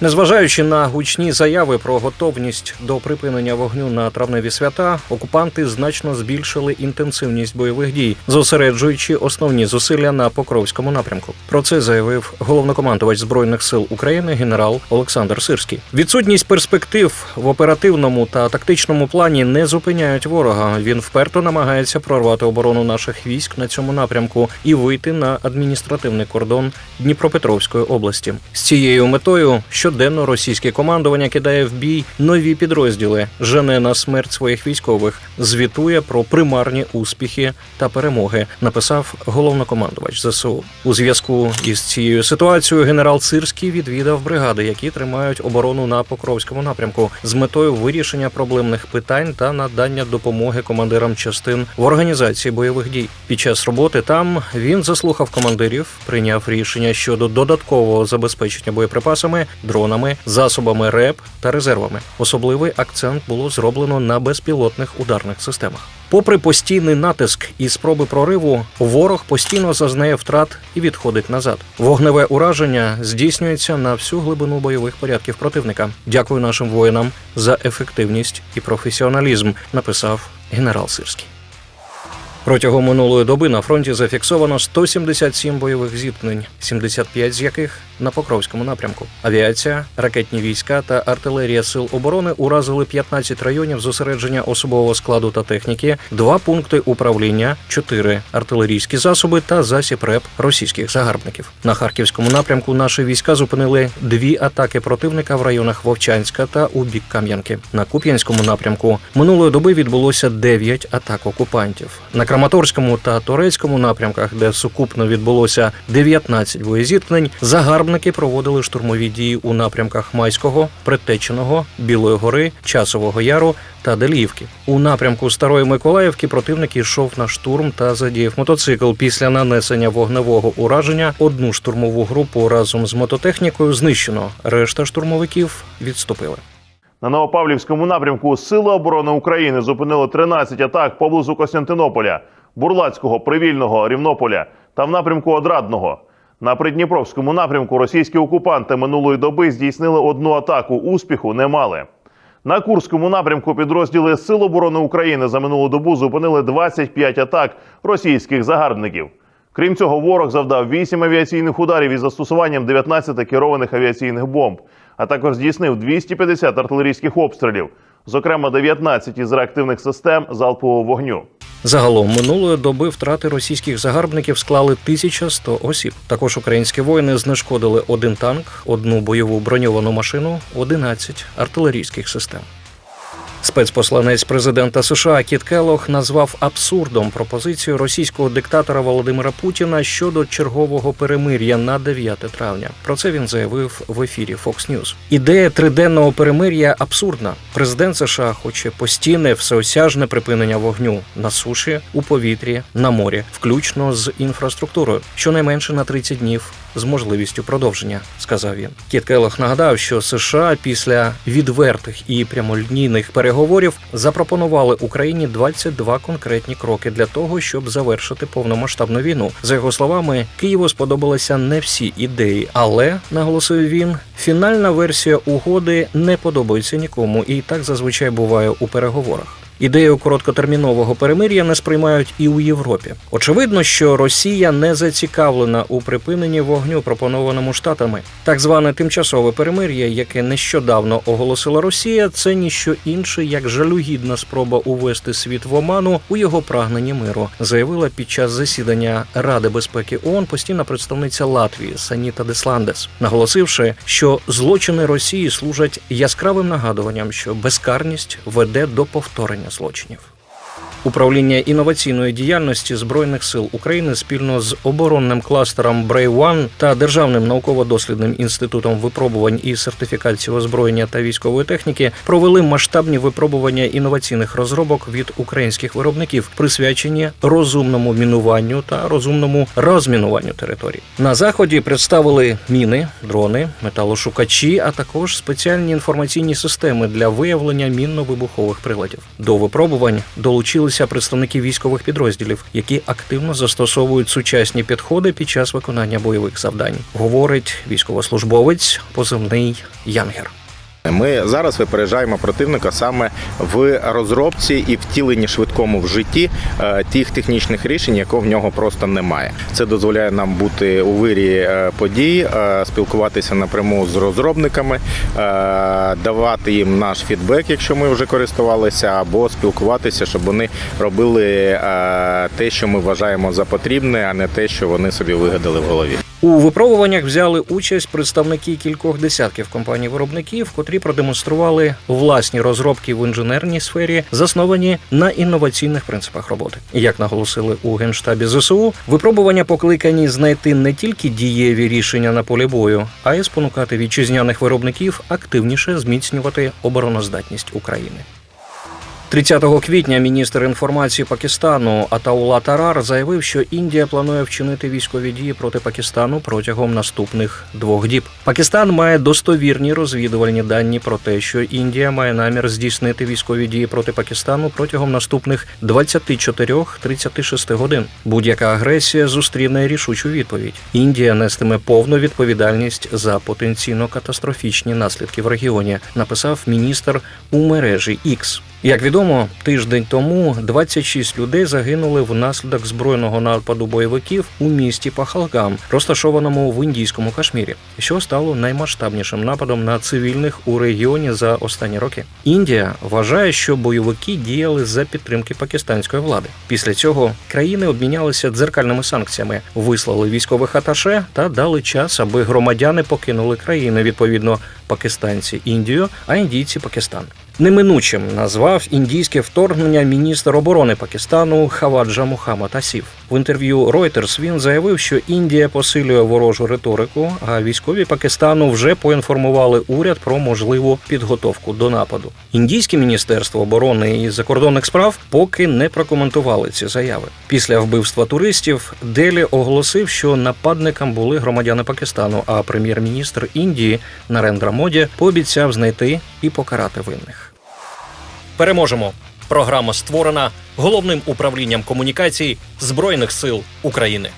Незважаючи на гучні заяви про готовність до припинення вогню на травневі свята, окупанти значно збільшили інтенсивність бойових дій, зосереджуючи основні зусилля на Покровському напрямку. Про це заявив головнокомандувач збройних сил України генерал Олександр Сирський. Відсутність перспектив в оперативному та тактичному плані не зупиняють ворога. Він вперто намагається прорвати оборону наших військ на цьому напрямку і вийти на адміністративний кордон Дніпропетровської області. З цією метою щоденно російське командування кидає в бій нові підрозділи, жене на смерть своїх військових, звітує про примарні успіхи та перемоги. Написав головнокомандувач ЗСУ. У зв'язку із цією ситуацією генерал Цирський відвідав бригади, які тримають оборону на Покровському напрямку, з метою вирішення проблемних питань та надання допомоги командирам частин в організації бойових дій. Під час роботи там він заслухав командирів, прийняв рішення щодо додаткового забезпечення боєприпасами, дронами, засобами РЕП та резервами. Особливий акцент було зроблено на безпілотних ударних системах. Попри постійний натиск і спроби прориву, ворог постійно зазнає втрат і відходить назад. Вогневе ураження здійснюється на всю глибину бойових порядків противника. Дякую нашим воїнам за ефективність і професіоналізм, написав генерал Сирський. Протягом минулої доби на фронті зафіксовано 177 бойових зіткнень, 75 з яких на Покровському напрямку. Авіація, ракетні війська та артилерія сил оборони уразили 15 районів зосередження особового складу та техніки, два пункти управління, 4 артилерійські засоби та засіб РЕП російських загарбників. На харківському напрямку наші війська зупинили дві атаки противника в районах Вовчанська та у бік Кам'янки. На Куп'янському напрямку минулої доби відбулося 9 атак окупантів. На Краматорському та Торецькому напрямках, де сукупно відбулося 19 боєзіткнень, загарбники проводили штурмові дії у напрямках Майського, Предтеченого, Білої гори, Часового Яру та Деліївки. У напрямку Старої Миколаївки противник йшов на штурм та задіяв мотоцикл. Після нанесення вогневого ураження одну штурмову групу разом з мототехнікою знищено. Решта штурмовиків відступили. На Новопавлівському напрямку Сили оборони України зупинили 13 атак поблизу Костянтинополя, Бурлацького, Привільного, Рівнополя та в напрямку Одрадного. На Придніпровському напрямку російські окупанти минулої доби здійснили одну атаку. Успіху не мали. На Курському напрямку підрозділи Сил оборони України за минулу добу зупинили 25 атак російських загарбників. Крім цього, ворог завдав 8 авіаційних ударів із застосуванням 19 керованих авіаційних бомб, а також здійснив 250 артилерійських обстрілів, зокрема 19 із реактивних систем залпового вогню. Загалом минулої доби втрати російських загарбників склали 1100 осіб. Також українські воїни знешкодили один танк, одну бойову броньовану машину, 11 артилерійських систем. Спецпосланець президента США Кіт Келох назвав абсурдом пропозицію російського диктатора Володимира Путіна щодо чергового перемир'я на 9 травня. Про це він заявив в ефірі Fox News. Ідея триденного перемир'я абсурдна. Президент США хоче постійне всеосяжне припинення вогню на суші, у повітрі, на морі, включно з інфраструктурою, щонайменше на 30 днів з можливістю продовження, сказав він. Кіт Келох нагадав, що США після відвертих і прямолінійних переговорів запропонували Україні 22 конкретні кроки для того, щоб завершити повномасштабну війну. За його словами, Києву сподобалися не всі ідеї, але наголосив він, фінальна версія угоди не подобається нікому, і так зазвичай буває у переговорах. Ідею короткотермінового перемир'я не сприймають і у Європі. Очевидно, що Росія не зацікавлена у припиненні вогню, пропонованому штатами. Так зване тимчасове перемир'я, яке нещодавно оголосила Росія, це ніщо інше, як жалюгідна спроба увести світ в оману у його прагненні миру, заявила під час засідання Ради безпеки ООН постійна представниця Латвії Саніта Десландес, наголосивши, що злочини Росії служать яскравим нагадуванням, що безкарність веде до повторення злочинів. Управління інноваційної діяльності збройних сил України спільно з оборонним кластером Брей One та державним науково-дослідним інститутом випробувань і сертифікації озброєння та військової техніки провели масштабні випробування інноваційних розробок від українських виробників, присвячені розумному мінуванню та розумному розмінуванню територій. На заході представили міни, дрони, металошукачі, а також спеціальні інформаційні системи для виявлення мінно-вибухових приладів. До випробувань долучилися зібралися представники військових підрозділів, які активно застосовують сучасні підходи під час виконання бойових завдань. Говорить військовослужбовець, позивний Янгер. Ми зараз випереджаємо противника саме в розробці і втіленні швидкому в житті е, тих технічних рішень, якого в нього просто немає. Це дозволяє нам бути у вирі е, подій, е, спілкуватися напряму з розробниками, давати їм наш фідбек, якщо ми вже користувалися, або спілкуватися, щоб вони робили те, що ми вважаємо за потрібне, а не те, що вони собі вигадали в голові. У випробуваннях взяли участь представники кількох десятків компаній-виробників, котрі продемонстрували власні розробки в інженерній сфері, засновані на інноваційних принципах роботи. Як наголосили у генштабі ЗСУ, випробування покликані знайти не тільки дієві рішення на полі бою, а й спонукати вітчизняних виробників активніше зміцнювати обороноздатність України. 30 квітня міністр інформації Пакистану Атаула Тарар заявив, що Індія планує вчинити військові дії проти Пакистану протягом наступних двох діб. Пакистан має достовірні розвідувальні дані про те, що Індія має намір здійснити військові дії проти Пакистану протягом наступних 24-36 годин. Будь-яка агресія зустріне рішучу відповідь. Індія нестиме повну відповідальність за потенційно катастрофічні наслідки в регіоні, написав міністр у мережі X. Як відомо, тиждень тому 26 людей загинули внаслідок збройного нападу бойовиків у місті Пахалгам, розташованому в індійському Кашмірі, що стало наймасштабнішим нападом на цивільних у регіоні за останні роки. Індія вважає, що бойовики діяли за підтримки пакистанської влади. Після цього країни обмінялися дзеркальними санкціями, вислали військових аташе та дали час, аби громадяни покинули країни. Відповідно, пакистанці Індію, а індійці Пакистан. Неминучим назвав індійське вторгнення міністр оборони Пакистану Хаваджа Мухаммад Асів. В інтерв'ю Reuters він заявив, що Індія посилює ворожу риторику, а військові Пакистану вже поінформували уряд про можливу підготовку до нападу. Індійське міністерство оборони і закордонних справ поки не прокоментували ці заяви. Після вбивства туристів Делі оголосив, що нападникам були громадяни Пакистану, а прем'єр-міністр Індії Нарендра Моді пообіцяв знайти і покарати винних. Переможемо. Програма створена головним управлінням комунікацій Збройних сил України.